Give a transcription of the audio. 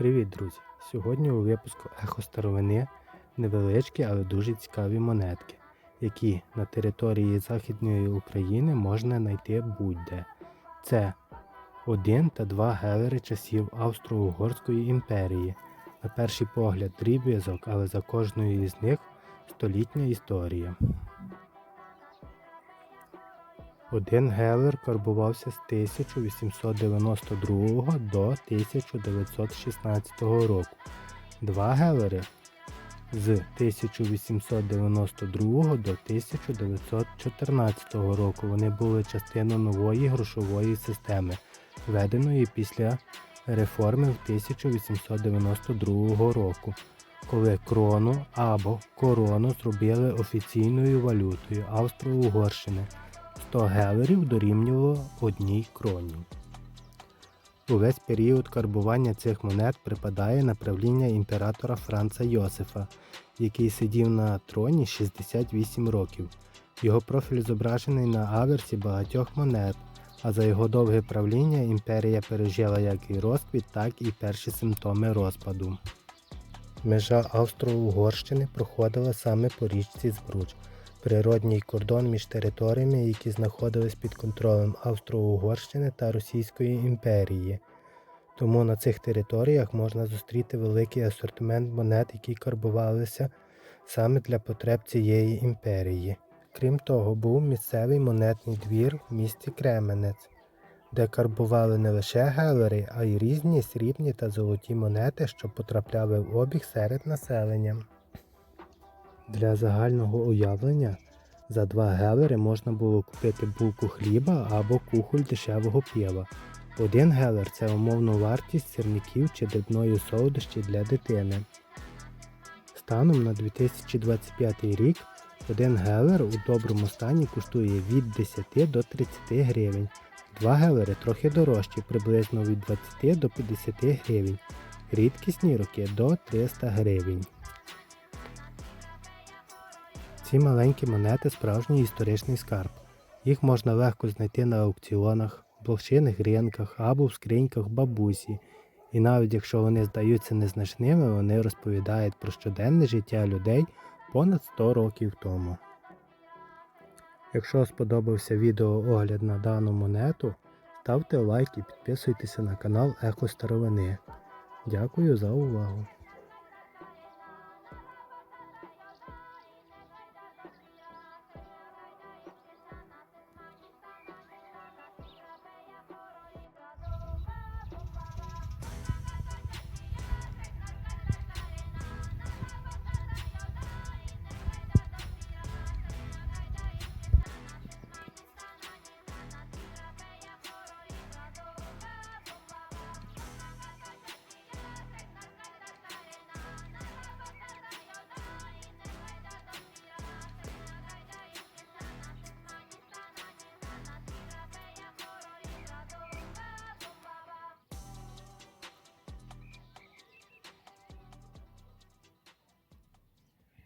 Привіт, друзі! Сьогодні у випуску Ехо старовини невеличкі, але дуже цікаві монетки, які на території Західної України можна знайти будь-де. Це один та два гелери часів Австро-Угорської імперії. На перший погляд дріб'язок, але за кожною із них столітня історія. Один гелер карбувався з 1892 до 1916 року. Два гелери з 1892 до 1914 року. Вони були частиною нової грошової системи, введеної після реформи в 1892 року, коли крону або корону зробили офіційною валютою Австро-Угорщини. 100 гелерів дорівнювало одній кроні. Увесь період карбування цих монет припадає на правління імператора Франца Йосифа, який сидів на троні 68 років. Його профіль зображений на аверсі багатьох монет, а за його довге правління імперія пережила як і розквіт, так і перші симптоми розпаду. Межа Австро-Угорщини проходила саме по річці Збруч, природній кордон між територіями, які знаходились під контролем Австро-Угорщини та Російської імперії. Тому на цих територіях можна зустріти великий асортимент монет, які карбувалися саме для потреб цієї імперії. Крім того, був місцевий монетний двір в місті Кременець, де карбували не лише гелери, а й різні срібні та золоті монети, що потрапляли в обіг серед населення. Для загального уявлення за 2 гелери можна було купити булку хліба або кухоль дешевого пива. Один гелер це умовна вартість сирників чи дрібної солодощі для дитини. Станом на 2025 рік один гелер у доброму стані коштує від 10 до 30 гривень. Два гелери трохи дорожчі, приблизно від 20 до 50 гривень. Рідкісні роки до 300 гривень. Ці маленькі монети справжній історичний скарб. Їх можна легко знайти на аукціонах, блошиних ринках або в скриньках бабусі. І навіть якщо вони здаються незначними, вони розповідають про щоденне життя людей понад 100 років тому. Якщо сподобався відеоогляд на дану монету, ставте лайк і підписуйтеся на канал Ехо Старовини. Дякую за увагу!